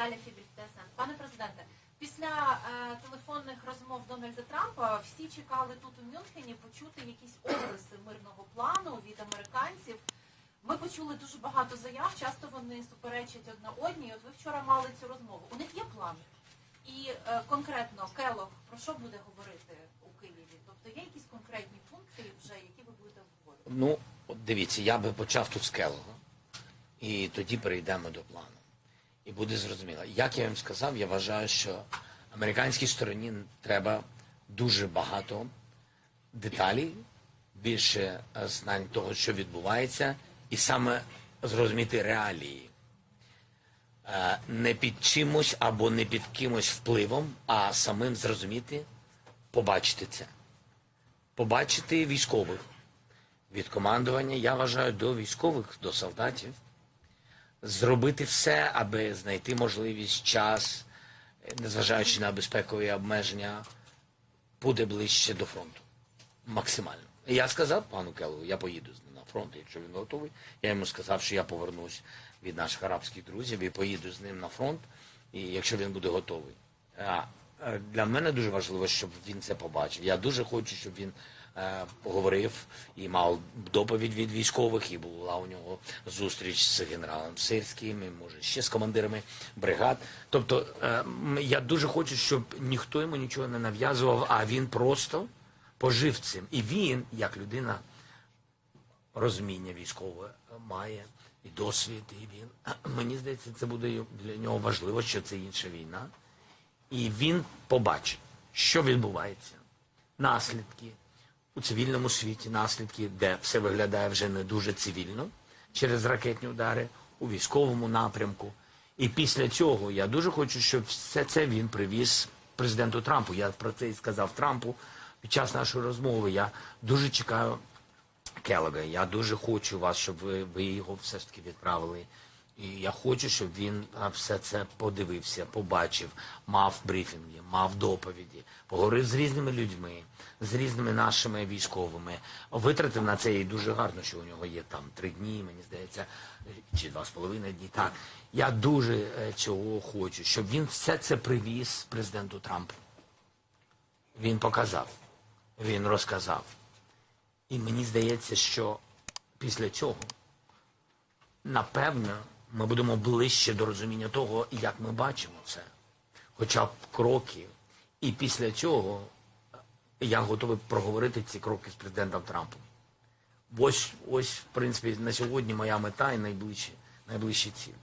Наталя Фібіль, ТСН. Пане президенте, після е, телефонних розмов Дональда Трампа всі чекали тут у Мюнхені почути якісь обриси мирного плану від американців. Ми почули дуже багато заяв, часто вони суперечать одна одній. От ви вчора мали цю розмову. У них є план. І е, конкретно Келох про що буде говорити у Києві? Тобто є якісь конкретні пункти вже, які ви будете обговорювати? Ну, от дивіться, я би почав тут з Келлога, і тоді перейдемо до плану. І буде зрозуміло. Як я вам сказав, я вважаю, що американській стороні треба дуже багато деталей, більше знань того, що відбувається, і саме зрозуміти реалії. Е, Не під чимось або не під кимось впливом, а самим зрозуміти, побачити це. Побачити військових від командування, я вважаю, до військових, до солдатів, зробити все, аби знайти можливість, час, незважаючи на безпекові обмеження, буде ближче до фронту. Максимально. І я сказав пану Келлу, я поїду з ним на фронт, якщо він готовий. Я йому сказав, що я повернусь від наших арабських друзів і поїду з ним на фронт, і якщо він буде готовий. А, Для мене дуже важливо, щоб він це побачив. Я дуже хочу, щоб він е, поговорив і мав доповідь від військових, і була у нього зустріч з генералом Сирським, і може ще з командирами бригад. Тобто е, я дуже хочу, щоб ніхто йому нічого не нав'язував, а він просто пожив цим. І він, як людина, розуміння військове має і досвід, і він. Мені здається, це буде для нього важливо, що це інша війна. І він побачить, що відбувається. Наслідки у цивільному світі, наслідки, де все виглядає вже не дуже цивільно через ракетні удари, у військовому напрямку. І після цього я дуже хочу, щоб все це він привіз президенту Трампу. Я про це і сказав Трампу під час нашої розмови. Я дуже чекаю Келлога. Я дуже хочу вас, щоб ви, ви його все ж таки відправили. І я хочу, щоб він все це подивився, побачив, мав брифінги, мав доповіді, поговорив з різними людьми, з різними нашими військовими. Витратив на це і дуже гарно, що у нього є там три дні, мені здається, чи два з половиною дні. Так, я дуже е, цього хочу, щоб він все це привіз президенту Трампу. Він показав, він розказав. І мені здається, що після цього, напевно, ми будемо ближче до розуміння того, як ми бачимо це, хоча б кроки. І після цього я готовий проговорити ці кроки з президентом Трампом. Ось, ось, в принципі, на сьогодні моя мета і найближчі, найближчі цілі.